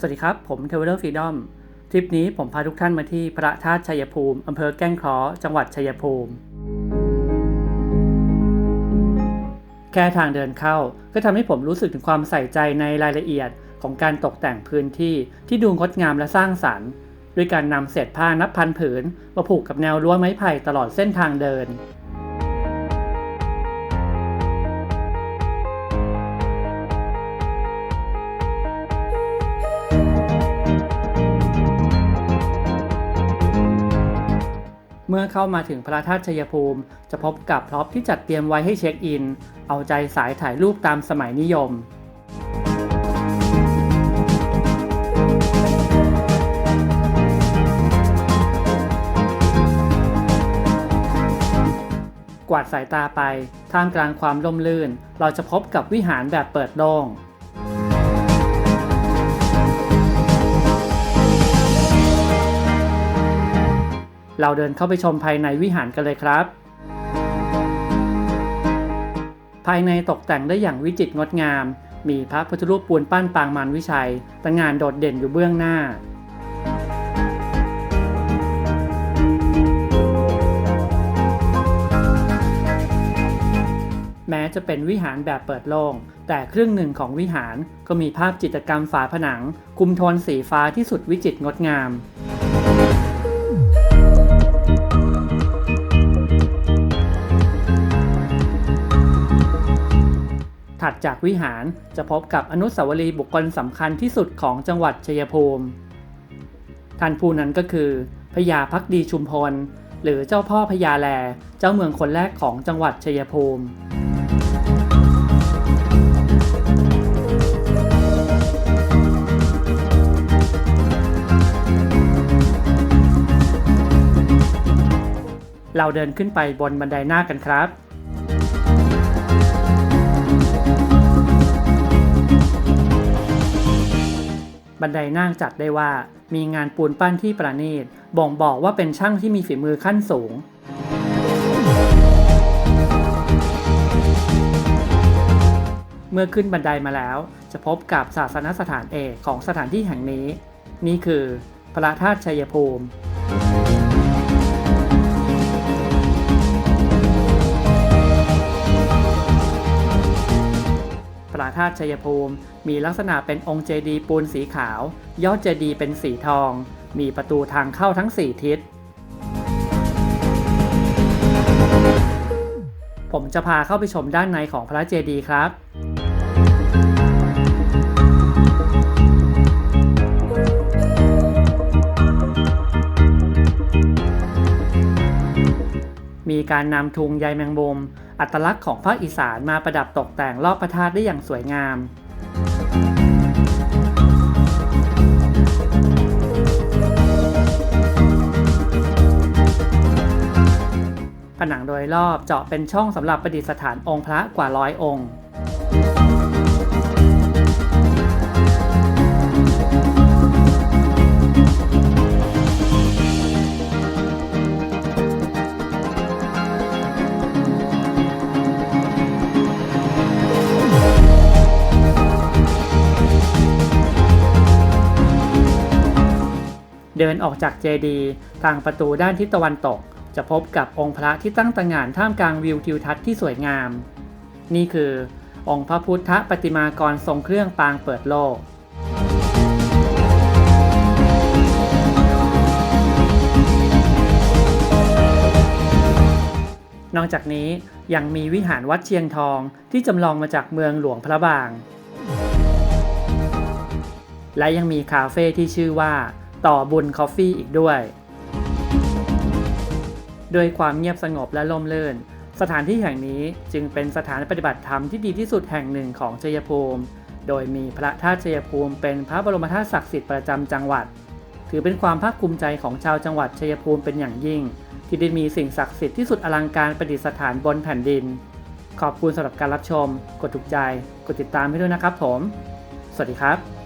สวัสดีครับ ผมเทเวอร์ฟรีดอมทริปนี้ผมพาทุกท่านมาที่พระธาตุชัยภูมิอำเภอแก้งคราะห์จังหวัดชัยภูมิ แค่ทางเดินเข้าก็ทำให้ผมรู้สึกถึงความใส่ใจในรายละเอียดของการตกแต่งพื้นที่ที่ดูงดงามและสร้างสรรค์ด้วยการนำเศษผ้านับพันผืนมาผูกกับแนวรั้วไม้ไผ่ตลอดเส้นทางเดิน เมื่อเข้ามาถึงพระธาตุชัยภูมิ จะพบกับพร็อพที่จัดเตรียมไว้ให้เช็คอิน เอาใจสายถ่ายรูปตามสมัยนิยมกวาดสายตาไป ท่ามกลางความร่มรื่น เราจะพบกับวิหารแบบเปิดโล่ง เราเดินเข้าไปชมภายในวิหารกันเลยครับ ภายในตกแต่งได้อย่างวิจิตรงดงาม มีพระพุทธรูปปูนปั้นปางมารวิชัยตั้งงานโดดเด่นอยู่เบื้องหน้าแม้จะเป็นวิหารแบบเปิดโล่ง แต่ครึ่งหนึ่งของวิหารก็มีภาพจิตรกรรมฝาผนัง คุมโทนสีฟ้าที่สุดวิจิตรงดงาม ถัดจากวิหารจะพบกับอนุสาวรีย์บุคคลสำคัญที่สุดของจังหวัดชัยภูมิ ท่านผู้นั้นก็คือพญาพักดีชุมพล หรือเจ้าพ่อพญาแล เจ้าเมืองคนแรกของจังหวัดชัยภูมิเราเดินขึ้นไปบนบันไดหน้ากันครับ บันไดนาคจัดได้ว่า มีงานปูนปั้นที่ประณีตบ่งบอกว่าเป็นช่างที่มีฝีมือขั้นสูงเมื่อขึ้นบันไดมาแล้ว จะพบกับศาสนสถานเอกของสถานที่แห่งนี้ นี่คือ พระธาตุชัยภูมิ พระธาตุชัยภูมิ มีลักษณะเป็นองค์เจดีย์ปูนสีขาว ยอดเจดีย์เป็นสีทอง มีประตูทางเข้าทั้ง 4 ทิศ ผมจะพาเข้าไปชมด้านในของพระเจดีย์ครับมีการนำทุงใยแมงมุม อัตลักษณ์ของภาคอีสานมาประดับตกแต่งรอบพระธาตุได้อย่างสวยงามผนังโดยรอบเจาะเป็นช่องสำหรับประดิษฐานองค์พระกว่าร้อยองค์ เดินออกจากเจดีย์ทางประตูด้านทิศตะวันตก จะพบกับองค์พระที่ตั้งตระหง่านท่ามกลางวิวทิวทัศน์ที่สวยงาม นี่คือ องค์พระพุทธปฏิมากรทรงเครื่องปางเปิดโลกนอกจากนี้ยังมีวิหารวัดเชียงทองที่จำลองมาจากเมืองหลวงพระบาง และยังมีคาเฟ่ที่ชื่อว่า ต่อบุญคอฟฟี่อีกด้วยด้วยความเงียบสงบและล่มลื่น สถานที่แห่งนี้จึงเป็นสถานปฏิบัติธรรมที่ดีที่สุดแห่งหนึ่งของชัยภูมิ โดยมีพระธาตุชัยภูมิเป็นพระบรมธาตุศักดิ์สิทธิ์ประจำจังหวัด ถือเป็นความภาคภูมิใจของชาวจังหวัดชัยภูมิเป็นอย่างยิ่ง ที่ได้มีสิ่งศักดิ์สิทธิ์ที่สุดอลังการประดิษฐานบนแผ่นดิน ขอบคุณสำหรับการรับชม กดถูกใจ กดติดตามให้ด้วยนะครับผม สวัสดีครับ